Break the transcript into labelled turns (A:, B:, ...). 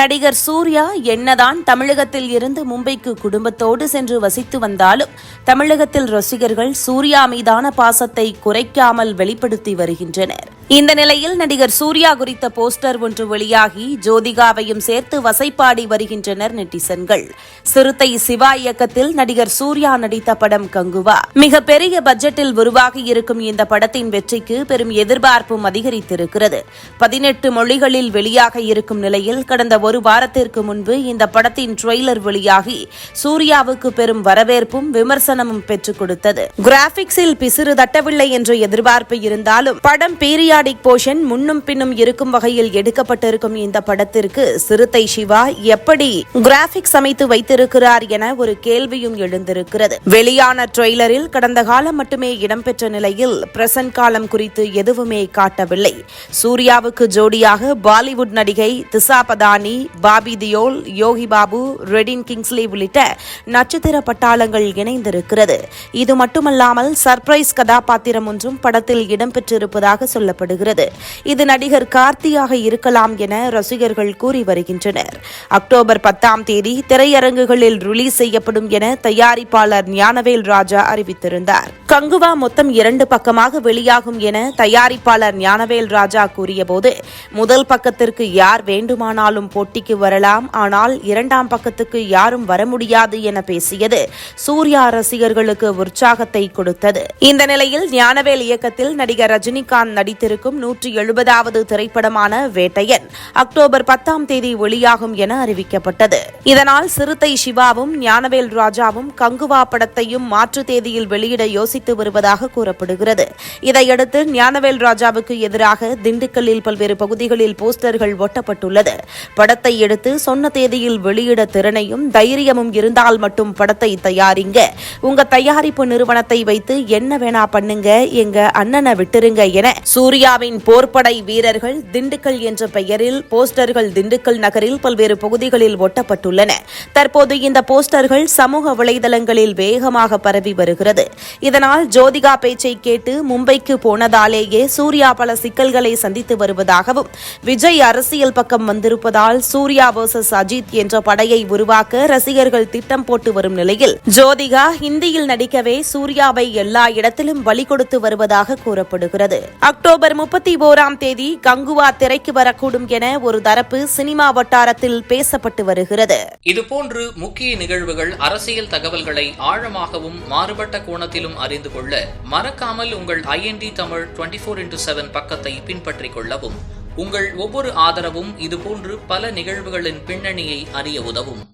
A: நடிகர் சூர்யா என்னதான் தமிழகத்தில் இருந்து மும்பைக்கு குடும்பத்தோடு சென்று வசித்து வந்தாலும் தமிழகத்தில் ரசிகர்கள் சூர்யா மீதான பாசத்தை குறைக்காமல் வெளிப்படுத்தி வருகின்றனர். இந்த நிலையில் நடிகர் சூர்யா குறித்த போஸ்டர் ஒன்று வெளியாகி ஜோதிகாவையும் சேர்த்து வசைப்பாடி வருகின்றனர் நெட்டிசன்கள். சிறுத்தை சிவா இயக்கத்தில் நடிகர் சூர்யா நடித்த படம் கங்குவா. மிகப்பெரிய பட்ஜெட்டில் உருவாகி இருக்கும் இந்த படத்தின் வெற்றிக்கு பெரும் எதிர்பார்ப்பும் அதிகரித்திருக்கிறது. பதினெட்டு மொழிகளில் வெளியாக இருக்கும் நிலையில் கடந்த ஒரு வாரத்திற்கு முன்பு இந்த படத்தின் ட்ரெய்லர் வெளியாகி சூர்யாவுக்கு பெரும் வரவேற்பும் விமர்சனமும் பெற்றுக் கொடுத்தது. கிராபிக்ஸில் பிசிறு தட்டவில்லை என்ற எதிர்பார்ப்பு இருந்தாலும் படம் பீரியா பீரியாடிக் போர்ஷன் முன்னும் பின்னும் இருக்கும் வகையில் எடுக்கப்பட்டிருக்கும் இந்த படத்திற்கு சிறுத்தை சிவா எப்படி கிராபிக்ஸ் அமைத்து வைத்திருக்கிறார் என ஒரு கேள்வியும் எழுந்திருக்கிறது. வெளியான ட்ரெய்லரில் கடந்த காலம் மட்டுமே இடம்பெற்ற நிலையில் பிரசன்ட் காலம் குறித்து எதுவுமே காட்டவில்லை. சூர்யாவுக்கு ஜோடியாக பாலிவுட் நடிகை திசா பதானி பாபி தியோல் யோகி பாபு ரெடின் கிங்ஸ்லி உள்ளிட்ட நட்சத்திர பட்டாளங்கள் இணைந்திருக்கிறது. இது மட்டுமல்லாமல் சர்ப்ரைஸ் கதாபாத்திரம் ஒன்றும் படத்தில் இடம்பெற்றிருப்பதாக சொல்லப்படுகிறது. இது நடிகர் கார்த்தியாக இருக்கலாம் என ரசிகர்கள் கூறி வருகின்றனர். அக்டோபர் பத்தாம் தேதி திரையரங்குகளில் ரிலீஸ் செய்யப்படும் என தயாரிப்பாளர் ஞானவேல் ராஜா அறிவித்திருந்தார். கங்குவா மொத்தம் இரண்டு பக்கமாக வெளியாகும் என தயாரிப்பாளர் ஞானவேல் ராஜா கூறியபோது முதல் பக்கத்திற்கு யார் வேண்டுமானாலும் போட்டிக்கு வரலாம் ஆனால் இரண்டாம் பக்கத்துக்கு யாரும் வர முடியாது என பேசியது சூர்யா ரசிகர்களுக்கு உற்சாகத்தை கொடுத்தது. இந்த நிலையில் ஞானவேல் இயக்கத்தில் நடிகர் ரஜினிகாந்த் நடித்திருக்கும் இருக்கும் நூற்றி எழுபதாவது திரைப்படமான வேட்டையன். அக்டோபர் பத்தாம் தேதி வெளியாகும் என அறிவிக்கப்பட்டது. இதனால் சிறுத்தை சிவாவும் ஞானவேல் ராஜாவும் கங்குவா படத்தையும் மாற்று தேதியில் வெளியிட யோசித்து வருவதாக கூறப்படுகிறது. இதையடுத்து ஞானவேல் ராஜாவுக்கு எதிராக திண்டுக்கல்லில் பல்வேறு பகுதிகளில் போஸ்டர்கள் ஒட்டப்பட்டுள்ளது. படத்தை எடுத்து சொன்ன தேதியில் வெளியிட திறனையும் தைரியமும் இருந்தால் மட்டும் படத்தை தயாரிங்க. உங்க தயாரிப்பு நிறுவனத்தை வைத்து என்ன வேணா பண்ணுங்க எங்க அண்ணனை விட்டுருங்க என சூரிய சூர்யாவின் போர்ப்படை வீரர்கள் திண்டுக்கல் என்ற பெயரில் போஸ்டர்கள் திண்டுக்கல் நகரில் பல்வேறு பகுதிகளில் ஒட்டப்பட்டுள்ளன. தற்போது இந்த போஸ்டர்கள் சமூக வலைதளங்களில் வேகமாக பரவி வருகிறது. இதனால் ஜோதிகா பேச்சை கேட்டு மும்பைக்கு போனதாலேயே சூர்யா பல சிக்கல்களை சந்தித்து வருவதாகவும் விஜய் அரசியல் பக்கம் வந்திருப்பதால் சூர்யா வர்சஸ் அஜித் என்ற படையை உருவாக்க ரசிகர்கள் திட்டம் போட்டு வரும் நிலையில் ஜோதிகா ஹிந்தியில் நடிக்கவே சூர்யாவை எல்லா இடத்திலும் பலி கொடுத்து வருவதாக கூறப்படுகிறது. அக்டோபர் முப்பத்தி ஓராம் தேதி கங்குவா திரைக்கு வரக்கூடும் என ஒரு தரப்பு சினிமா வட்டாரத்தில் பேசப்பட்டு வருகிறது.
B: இதுபோன்று முக்கிய நிகழ்வுகள் அரசியல் தகவல்களை ஆழமாகவும் மாறுபட்ட கோணத்திலும் அறிந்து கொள்ள மறக்காமல் உங்கள் IND Tamil twenty four into seven பக்கத்தை பின்பற்றிக் கொள்ளவும். உங்கள் ஒவ்வொரு ஆதரவும் இதுபோன்று பல நிகழ்வுகளின் பின்னணியை அறிய உதவும்.